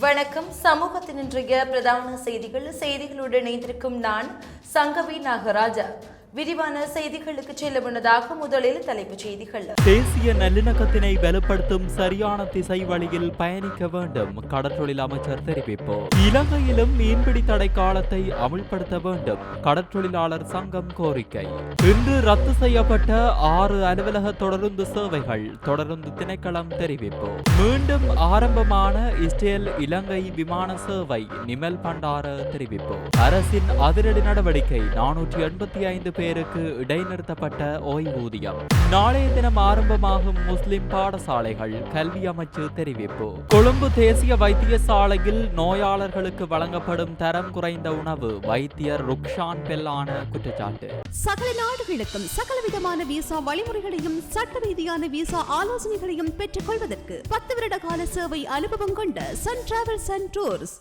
வணக்கம். சமூகத்தின் இன்றைய பிரதான செய்திகள் செய்திகளுடன் இணைந்திருக்கும் நான் சங்கவி நாகராஜா. விரிவான செய்திகளுக்கு செல்ல முன்னதாக முதலில் தலைப்புச் செய்திகள். தேசிய நல்லிணக்கத்தினை வலுப்படுத்தும் சரியான திசை வழியில் பயணிக்க வேண்டும் கடற்றொழில் அமைச்சர் தெரிவிப்பு. இலங்கையிலும் மீன்பிடி தடை காலத்தை அமுல்படுத்த வேண்டும் கடற்றொழிலாளர் சங்கம் கோரிக்கை. இன்று ரத்து செய்யப்பட்ட ஆறு அலுவலக தொடருந்து சேவைகள் தொடருந்து திணைக்களம் தெரிவிப்பு. மீண்டும் ஆரம்பமான இஸ்ரேல் இலங்கை விமான சேவை நிமல் பண்டார தெரிவிப்பு. அரசின் அதிரடி நடவடிக்கை நானூற்றி எண்பத்தி ஐந்து பேருக்கு இடைநிறுத்தப்பட்ட ஓய்வூதியம். நாளைய தினம் ஆரம்பமாகும் முஸ்லிம் பாடசாலைகள் கல்வி அமைச்சு தெரிவிப்பு. கொழும்பு தேசிய வைத்தியசாலையில் நோயாளர்களுக்கு வழங்கப்படும் தரம் குறைந்த உணவு வைத்தியர் ருக்ஷான் பெல்லான குற்றச்சாட்டு. சகல நாடுகளுக்கும் சகல விதமான விசா வழிமுறைகளையும் சட்ட ரீதியான விசா ஆலோசனைகளையும் பெற்றுக் கொள்வதற்கு பத்து வருட கால சேவை அனுபவம் கொண்ட சன் டிராவல்ஸ் அண்ட் டூர்ஸ்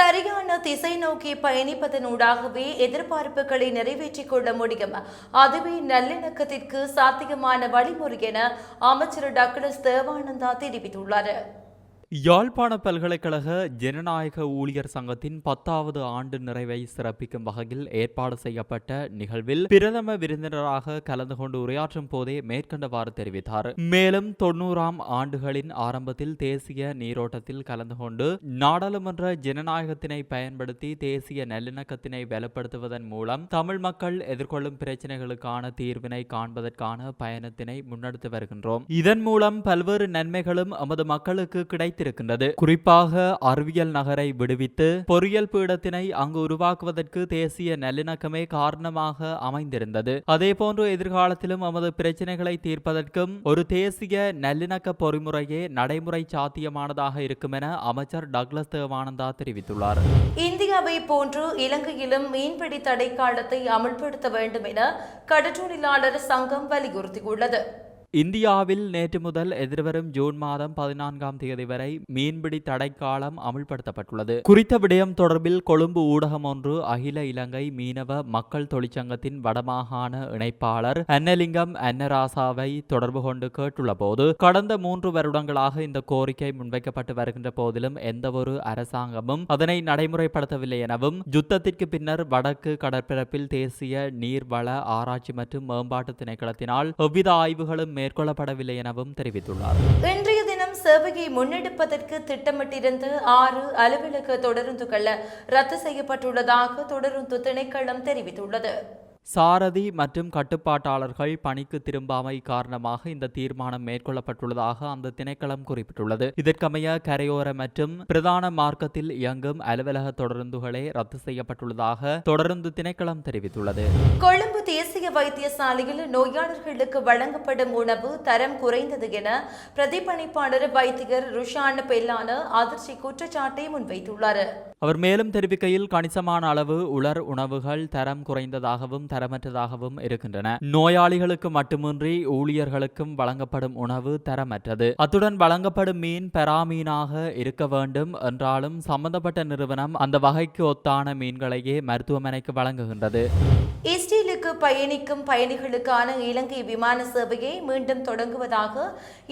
சரியான திசை நோக்கி பயணிப்பதனூடாகவே எதிர்பார்ப்புகளை நிறைவேற்றிக் கொள்ள முடியும். அதுவே நல்லிணக்கத்திற்கு சாத்தியமான வழிமுறை என அமைச்சர் டக்ளஸ் தேவானந்தா தெரிவித்துள்ளார். யாழ்ப்பாண பல்கலைக்கழக ஜனநாயக ஊழியர் சங்கத்தின் பத்தாவது ஆண்டு நிறைவை சிறப்பிக்கும் வகையில் ஏற்பாடு செய்யப்பட்ட நிகழ்வில் பிரதம விருந்தினராக கலந்து கொண்டு உரையாற்றும் போதே மேற்கண்டவாறு தெரிவித்தார். மேலும் தொன்னூறாம் ஆண்டுகளின் ஆரம்பத்தில் தேசிய நீரோட்டத்தில் கலந்து கொண்டு நாடாளுமன்ற ஜனநாயகத்தினை பயன்படுத்தி தேசிய நல்லிணக்கத்தினை வலுப்படுத்துவதன் மூலம் தமிழ் மக்கள் எதிர்கொள்ளும் பிரச்சினைகளுக்கான தீர்வினை காண்பதற்கான பயணத்தினை முன்னெடுத்து வருகின்றோம். இதன் மூலம் பல்வேறு நன்மைகளும் எமது மக்களுக்கு கிடைத்திருக்கின்றது குறிப்பாக அறிவியல் நகரை விடுவித்து பொறியியல் பீடத்தினை அங்கு உருவாக்குவதற்கு தேசிய நல்லிணக்கமே காரணமாக அமைந்திருந்தது. அதேபோன்று எதிர்காலத்திலும் நமது பிரச்சனைகளை தீர்ப்பதற்கும் ஒரு தேசிய நல்லிணக்க பொறிமுறையே நடைமுறை சாத்தியமானதாக இருக்கும் என அமைச்சர் டக்ளஸ் தேவானந்தா தெரிவித்துள்ளார். இந்தியாவை போன்று இலங்கையிலும் மீன்பிடி தடை காலத்தை அமல்படுத்த வேண்டும் என கடற்றொழிலாளர் சங்கம் வலியுறுத்தியுள்ளது. இந்தியாவில் நேற்று முதல் எதிர்வரும் ஜூன் மாதம் பதினான்காம் தேதி வரை மீன்பிடி தடைக்காலம் அமுல்படுத்தப்பட்டுள்ளது. குறித்த விடயம் தொடர்பில் கொழும்பு ஊடகம் ஒன்று அகில இலங்கை மீனவ மக்கள் தொழிற்சங்கத்தின் வடமாகாண இணைப்பாளர் அன்னலிங்கம் அன்னராசாவை தொடர்பு கொண்டு கேட்டுள்ள போது கடந்த மூன்று வருடங்களாக இந்த கோரிக்கை முன்வைக்கப்பட்டு வருகின்ற போதிலும் எந்தவொரு அரசாங்கமும் அதனை நடைமுறைப்படுத்தவில்லை எனவும் யுத்தத்திற்கு பின்னர் வடக்கு கடற்பரப்பில் தேசிய நீர்வள ஆராய்ச்சி மற்றும் மேம்பாட்டு திணைக்களத்தினால் எவ்வித ஆய்வுகளும் மேற்கொள்ளப்படவில்லை எனவும் தெரிவித்துள்ளார். இன்றைய தினம் சேவையை முன்னெடுப்பதற்கு திட்டமிட்டிருந்து ஆறு அலுவலக தொடருந்துகள் ரத்து செய்யப்பட்டுள்ளதாக தொடருந்து திணைக்களம் தெரிவித்துள்ளது. சாரதி மற்றும் கட்டுப்பாட்டாளர்கள் பணிக்கு திரும்பாமை காரணமாக இந்த தீர்மானம் மேற்கொள்ளப்பட்டுள்ளதாக அந்த திணைக்களம் குறிப்பிட்டுள்ளது. இதற்கமைய கரையோர மற்றும் பிரதான மார்க்கத்தில் இயங்கும் அலுவலக தொடருந்துகளே ரத்து செய்யப்பட்டுள்ளதாக தொடருந்து திணைக்களம் தெரிவித்துள்ளது. கொழும்பு தேசிய வைத்தியசாலையில் நோயாளர்களுக்கு வழங்கப்படும் உணவு தரம் குறைந்தது என பிரதிபலிப்பாளர் வைத்தியர் ருஷான் பெல்லான அதிர்ச்சி குற்றச்சாட்டை முன்வைத்துள்ளார். அவர் மேலும் தெரிவிக்கையில் கணிசமான அளவு உலர் உணவுகள் தரம் குறைந்ததாகவும் தரமற்றதாகவும் இருக்கின்றன. நோயாளிகளுக்கு மட்டுமின்றி ஊழியர்களுக்கும் வழங்கப்படும் உணவு தரமற்றது. அத்துடன் வழங்கப்படும் மீன் பெறாமீனாக இருக்க வேண்டும் என்றாலும் சம்பந்தப்பட்ட நிறுவனம் அந்த வகைக்கு ஒத்தான மீன்களையே மருத்துவமனைக்கு வழங்குகின்றது. இஸ்ரேலுக்கு பயணிக்கும் பயணிகளுக்கான இலங்கை விமான சேவையை மீண்டும் தொடங்குவதாக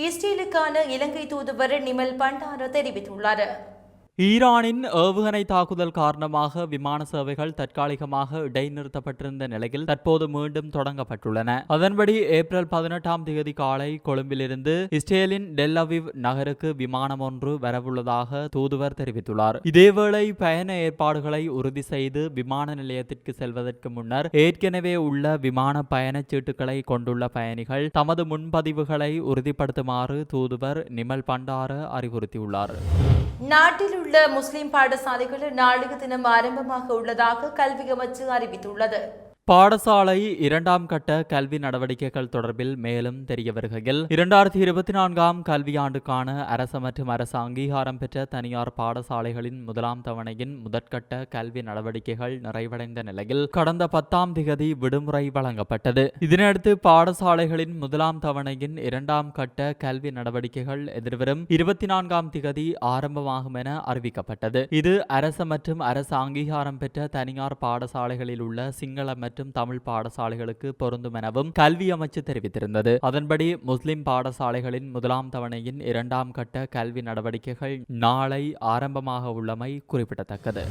இஸ்ரேலுக்கான இலங்கை தூதுவர் நிமல் பண்டார தெரிவித்துள்ளார். ஈரானின் ஏவுகணை தாக்குதல் காரணமாக விமான சேவைகள் தற்காலிகமாக இடைநிறுத்தப்பட்டிருந்த நிலையில் தற்போது மீண்டும் தொடங்கப்பட்டுள்ளன. அதன்படி ஏப்ரல் பதினெட்டாம் தேதி காலை கொழும்பிலிருந்து இஸ்ரேலின் டெல்லவிவ் நகருக்கு விமானம் ஒன்று வரவுள்ளதாக தூதுவர் தெரிவித்துள்ளார். இதேவேளை பயண ஏற்பாடுகளை உறுதி செய்து விமான நிலையத்திற்கு செல்வதற்கு முன்னர் ஏற்கனவே உள்ள விமான பயணச் சீட்டுகளை கொண்டுள்ள பயணிகள் தமது முன்பதிவுகளை உறுதிப்படுத்துமாறு தூதுவர் நிமல் பண்டார அறிவுறுத்தியுள்ளார். நாட்டில் உள்ள முஸ்லிம் பாடசாலைகள் நாளைய தினம் ஆரம்பமாக உள்ளதாக கல்வி அமைச்சு அறிவித்துள்ளது. பாடசாலை இரண்டாம் கட்ட கல்வி நடவடிக்கைகள் தொடர்பில் மேலும் தெரிய வருகையில் இரண்டாயிரத்தி இருபத்தி நான்காம் கல்வியாண்டுக்கான அரச மற்றும் அரசு அங்கீகாரம் பெற்ற தனியார் பாடசாலைகளின் முதலாம் தவணையின் முதற்கட்ட கல்வி நடவடிக்கைகள் நிறைவடைந்த நிலையில் கடந்த பத்தாம் திகதி விடுமுறை வழங்கப்பட்டது. இதனையடுத்து பாடசாலைகளின் முதலாம் தவணையின் இரண்டாம் கட்ட கல்வி நடவடிக்கைகள் எதிர்வரும் இருபத்தி நான்காம் திகதி ஆரம்பமாகும் என அறிவிக்கப்பட்டது. இது அரச மற்றும் அரசு அங்கீகாரம் பெற்ற தனியார் பாடசாலைகளில் உள்ள சிங்கள மற்றும் மற்றும் தமிழ் பாடசாலைகளுக்கு பொருந்தும் எனவும் கல்வி அமைச்சு தெரிவித்திருந்தது. அதன்படி முஸ்லிம் பாடசாலைகளின் முதலாம் தவணையின் இரண்டாம் கட்ட கல்வி நடவடிக்கைகள் நாளை ஆரம்பமாக உள்ளமை குறிப்பிடத்தக்கது.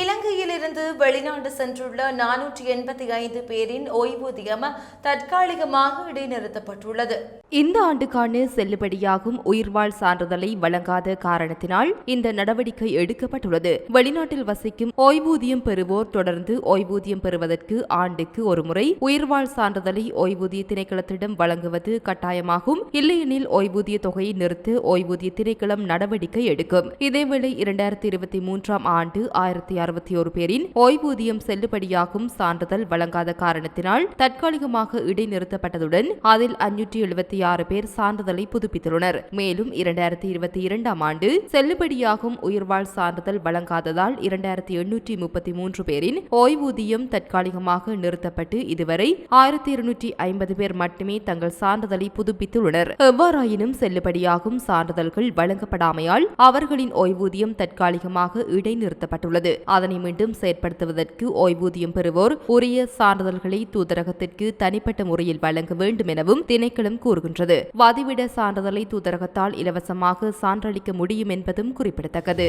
இலங்கையிலிருந்து வெளிநாடு சென்றுள்ள நானூற்றி எண்பத்தி ஐந்து பேரின் ஓய்வூதியம் தற்காலிகமாக இடைநிறுத்தப்பட்டுள்ளது. இந்த ஆண்டுக்கான செல்லுபடியாகும் உயிர்வாழ் சான்றிதழை வழங்காத காரணத்தினால் இந்த நடவடிக்கை எடுக்கப்பட்டுள்ளது. வெளிநாட்டில் வசிக்கும் ஓய்வூதியம் பெறுவோர் தொடர்ந்து ஓய்வூதியம் பெறுவதற்கு ஆண்டுக்கு ஒருமுறை உயிர்வாழ் சான்றிதழை ஓய்வூதிய திணைக்களத்திடம் வழங்குவது கட்டாயமாகும். இல்லையெனில் ஓய்வூதிய தொகையை நிறுத்த ஓய்வூதிய திணைக்களம் நடவடிக்கை எடுக்கும். இதேவேளை இரண்டாயிரத்தி இருபத்தி மூன்றாம் ஆண்டு ஆயிரத்தி அறுபத்தி ஒரு பேரின் ஓய்வூதியம் செல்லுபடியாகும் சான்றிதழ் வழங்காத காரணத்தினால் தற்காலிகமாக இடைநிறுத்தப்பட்டதுடன் அதில் அஞ்சூற்றி எழுபத்தி ஆறு பேர் சான்றிதழை புதுப்பித்துள்ளனர். மேலும் இரண்டாயிரத்தி இருபத்தி இரண்டாம் ஆண்டு செல்லுபடியாகும் உயிர்வாழ் சான்றிதழ் வழங்காததால் இரண்டாயிரத்தி எண்ணூற்றி முப்பத்தி மூன்று பேரின் ஓய்வூதியம் தற்காலிகமாக நிறுத்தப்பட்டு இதுவரை ஆயிரத்தி இருநூற்றி ஐம்பது பேர் மட்டுமே தங்கள் சான்றிதழை புதுப்பித்துள்ளனர். எவ்வாறாயினும் செல்லுபடியாகும் சான்றிதழ்கள் வழங்கப்படாமையால் அவர்களின் ஓய்வூதியம் தற்காலிகமாக இடைநிறுத்தப்பட்டுள்ளது. அதனை மீண்டும் செயற்படுத்துவதற்கு ஓய்வூதியம் பெறுவோர் உரிய சான்றிதழ்களை தூதரகத்திற்கு தனிப்பட்ட முறையில் வழங்க வேண்டும் எனவும் திணைக்களம் கூறுகின்றனர் கூறுகின்றது வதிவிட சான்றிதழை தூதரகத்தால் இலவசமாக சான்றளிக்க முடியும் என்பதும் குறிப்பிடத்தக்கது.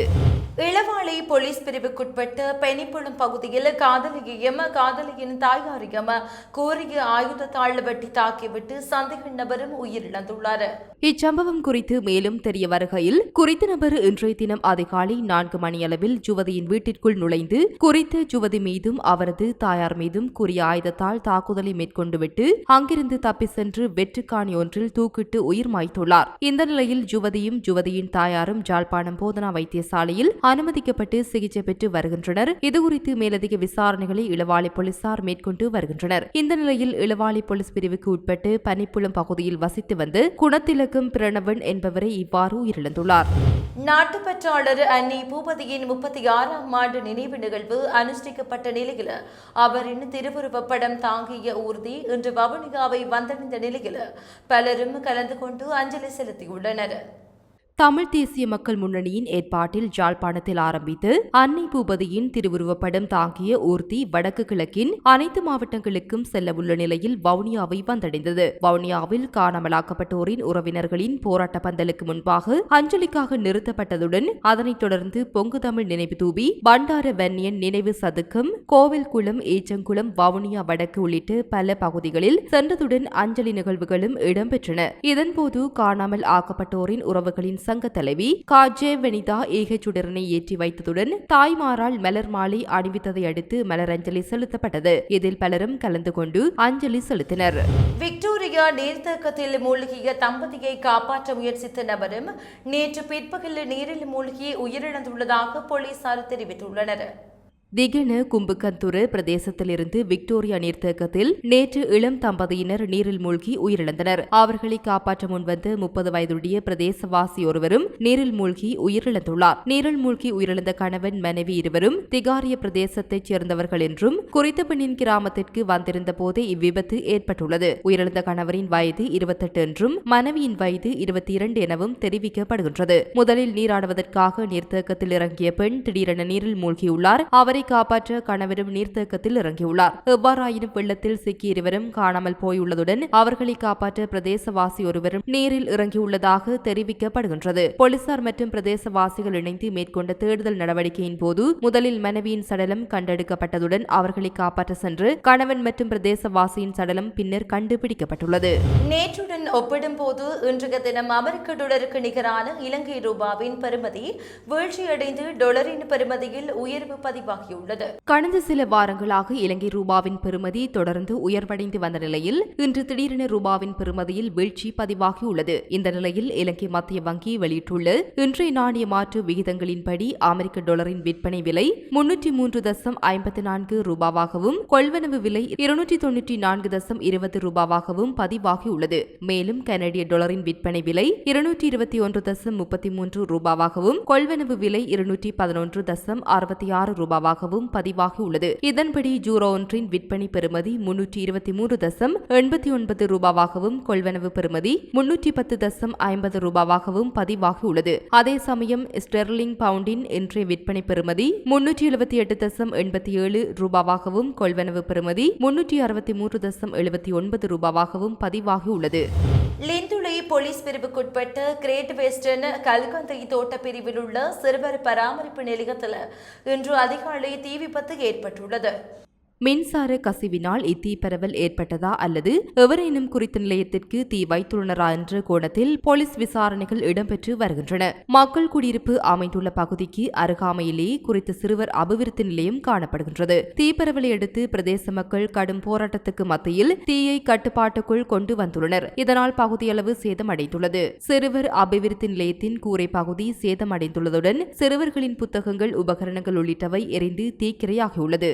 இளவாலை போலீஸ் பிரிவுக்குட்பட்ட பெனிப்புலம் பகுதியில் காதலியையும் காதலியின் தாயாரையும் கோரிய ஆயுதத்தால் வெட்டி தாக்கிவிட்டு சந்தேக நபரும் உயிரிழந்துள்ளார். இச்சம்பவம் குறித்து மேலும் தெரிய வருகையில் குறித்த நபர் இன்றைய தினம் அதிகாலை நான்கு மணியளவில் ஜுவதியின் வீட்டிற்குள் நுழைந்து குறித்த ஜுவதி மீதும் அவரது தாயார் மீதும் கூறிய ஆயுதத்தால் தாக்குதலை மேற்கொண்டுவிட்டு அங்கிருந்து தப்பி சென்று வெற்றுக்காணி ஒன்றில் தூக்கிட்டு உயிர் மாய்த்துள்ளார். இந்த நிலையில் ஜுவதியும் ஜுவதியின் தாயாரும் ஜாழ்ப்பாணம் போதனா வைத்தியசாலையில் அனுமதிக்கப்பட்டு சிகிச்சை பெற்று வருகின்றனர். இதுகுறித்து மேலதிக விசாரணைகளை இளவாளி போலீசார் மேற்கொண்டு வருகின்றனர். இந்த நிலையில் இளவாளி போலீஸ் பிரிவுக்கு உட்பட்டு பனிப்புலம் பகுதியில் வசித்து வந்து குணத்திலக்கும் பிரணவன் என்பவரை இவ்வாறு உயிரிழந்துள்ளார். நாட்டுப்பற்றாளர் அன்னி பூபதியின் முப்பத்தி ஆறாம் ஆண்டு நினைவு நிகழ்வு அனுஷ்டிக்கப்பட்ட நிலையில் அவரின் திருவுருவப்படம் தாங்கிய ஊர்தி இன்று வவுனியாவை வந்தடைந்த நிலையில் பலரும் கலந்து கொண்டு அஞ்சலி செலுத்தியுள்ளனர். தமிழ் தேசிய மக்கள் முன்னணியின் ஏற்பாட்டில் ஜாழ்ப்பாணத்தில் ஆரம்பித்து அன்னை பூபதியின் திருவுருவப்படம் தாங்கிய ஊர்த்தி வடக்கு கிழக்கின் அனைத்து மாவட்டங்களுக்கும் செல்லவுள்ள நிலையில் வவுனியாவை வந்தடைந்தது. வவுனியாவில் காணாமலாக்கப்பட்டோரின் உறவினர்களின் போராட்ட பந்தலுக்கு முன்பாக அஞ்சலிக்காக நிறுத்தப்பட்டதுடன் அதனைத் தொடர்ந்து பொங்கு தமிழ் நினைவு தூபி பண்டார வன்னியன் நினைவு சதுக்கம் கோவில்குளம் ஏச்சங்குளம் வவுனியா வடக்கு உள்ளிட்ட பல பகுதிகளில் சென்றதுடன் அஞ்சலி நிகழ்வுகளும் இடம்பெற்றன. இதன்போது காணாமல் ஆக்கப்பட்டோரின் உறவுகளின் சங்க தலைவி காஜே வனிதா ஏகச்சுடரனை ஏற்றி வைத்ததுடன் தாய்மாரால் மலர் மாலை அணிவித்ததை அடுத்து மலரஞ்சலி செலுத்தப்பட்டது. இதில் பலரும் கலந்து கொண்டு அஞ்சலி செலுத்தினர். விக்டோரியா நீர்த்தக்கத்தில் மூழ்கிய தம்பதியை காப்பாற்ற முயற்சித்த நபரும் நேற்று பிற்பகலில் நீரில் மூழ்கி உயிரிழந்துள்ளதாக போலீசார் தெரிவித்துள்ளனர். திகன கும்புக்கந்துரு பிரதேசத்திலிருந்து விக்டோரியா நீர்த்தேக்கத்தில் நேற்று இளம் தம்பதியினர் நீரில் மூழ்கி உயிரிழந்தனர். அவர்களை காப்பாற்ற முன்வந்து முப்பது வயதுடைய பிரதேசவாசி ஒருவரும் நீரில் மூழ்கி உயிரிழந்துள்ளார். நீரில் மூழ்கி உயிரிழந்த கணவன் மனைவி இருவரும் திகாரிய பிரதேசத்தைச் சேர்ந்தவர்கள் என்றும் குறித்த பெண்ணின் கிராமத்திற்கு வந்திருந்த போதே இவ்விபத்து ஏற்பட்டுள்ளது. உயிரிழந்த கணவரின் வயது இருபத்தெட்டு என்றும் மனைவியின் வயது இருபத்தி இரண்டு எனவும் தெரிவிக்கப்படுகின்றது. முதலில் நீராடுவதற்காக நீர்த்தேக்கத்தில் இறங்கிய பெண் திடீரென நீரில் மூழ்கியுள்ளார். அவரை காப்பாற்ற கணவரும் நீர்த்தேக்கத்தில் இறங்கியுள்ளார். எவ்வாறாயினும் வெள்ளத்தில் சிக்கி இருவரும் காணாமல் போயுள்ளதுடன் அவர்களை காப்பாற்ற பிரதேசவாசி ஒருவரும் நீரில் இறங்கியுள்ளதாக தெரிவிக்கப்படுகின்றது. போலீசார் மற்றும் பிரதேசவாசிகள் இணைந்து மேற்கொண்ட தேடுதல் நடவடிக்கையின் போது முதலில் மனைவியின் சடலம் கண்டெடுக்கப்பட்டதுடன் அவர்களை காப்பாற்ற சென்று கணவன் மற்றும் பிரதேசவாசியின் சடலம் பின்னர் கண்டுபிடிக்கப்பட்டுள்ளது. நேற்றுடன் ஒப்பிடும்போது இன்றைய தினம் அமெரிக்க டாலருக்கு நிகரான இலங்கை ரூபாவின் பெறுமதி வீழ்ச்சியடைந்து டொலரின் பெறுமதியில் உயர்வு பதிவாகியுள்ளது. கடந்த சில வாரங்களாக இலங்கை ரூபாவின் பெறுமதி தொடர்ந்து உயர்வடைந்து வந்த நிலையில் இன்று திடீரென ரூபாவின் பெறுமதியில் வீழ்ச்சி பதிவாகியுள்ளது. இந்த நிலையில் இலங்கை மத்திய வங்கி வெளியிட்டுள்ள இன்றைய நாணய மாற்று விகிதங்களின்படி அமெரிக்க டாலரின் விற்பனை விலை முன்னூற்றி மூன்று தசம் ஐம்பத்தி நான்கு ரூபாவாகவும் கொள்வனவு விலை இருநூற்றி தொன்னூற்றி நான்கு தசம் இருபது ரூபாவாகவும் பதிவாகியுள்ளது. மேலும் கனடிய டாலரின் விற்பனை விலை இருநூற்றி இருபத்தி ஒன்று தசம் முப்பத்தி மூன்று ரூபாவாகவும் கொள்வனவு விலை இருநூற்றி பதினொன்று தசம் அறுபத்தி ஆறு ரூபாவாகவும் ரூபாவாகவும் பதிவாகியுள்ளது. இதன்படி ஜூரோ ஒன்றின் விற்பனை பெறுமதி முன்னூற்றி இருபத்தி மூன்று தசம் எண்பத்தி ஒன்பது ரூபாவாகவும் கொள்வனவு பெறுமதி முன்னூற்றி பத்து தசம் ஐம்பது ரூபாவாகவும் பதிவாகியுள்ளது. அதே சமயம் ஸ்டெர்லிங் பவுண்டின் இன்றைய விற்பனை பெறுமதி முன்னூற்றி எழுபத்தி எட்டு தசம் எண்பத்தி ஏழு ரூபாவாகவும் கொள்வனவு பெறுமதி முன்னூற்றி அறுபத்தி மூன்று தசம் எழுபத்தி ஒன்பது ரூபாவாகவும் பதிவாகியுள்ளது. லிந்துளை போலீஸ் பிரிவுக்குட்பட்ட கிரேட் வெஸ்டர்ன் கல்கந்தை தோட்ட பிரிவில் உள்ள சிறுவர் பராமரிப்பு நிலையத்தில் இன்று அதிகாலை தீ விபத்து ஏற்பட்டுள்ளது. மின்சார கசிவினால் இத்தீப்பரவல் ஏற்பட்டதா அல்லது எவரேனும் குறித்த நிலையத்திற்கு தீ வைத்துள்ளனரா என்ற கோணத்தில் போலீஸ் விசாரணைகள் இடம்பெற்று வருகின்றன. மக்கள் குடியிருப்பு அமைந்துள்ள பகுதிக்கு அருகாமையிலேயே குறித்த சிறுவர் அபிவிருத்தி நிலையம் காணப்படுகின்றது. தீப்பரவலை அடுத்து பிரதேச மக்கள் கடும் போராட்டத்துக்கு மத்தியில் தீயை கட்டுப்பாட்டுக்குள் கொண்டு வந்துள்ளனர். இதனால் பகுதியளவு சேதமடைந்துள்ளது. சிறுவர் அபிவிருத்தி நிலையத்தின் கூரை பகுதி சேதமடைந்துள்ளதுடன் சிறுவர்களின் புத்தகங்கள் உபகரணங்கள் உள்ளிட்டவை எரிந்து தீக்கிரையாகியுள்ளது.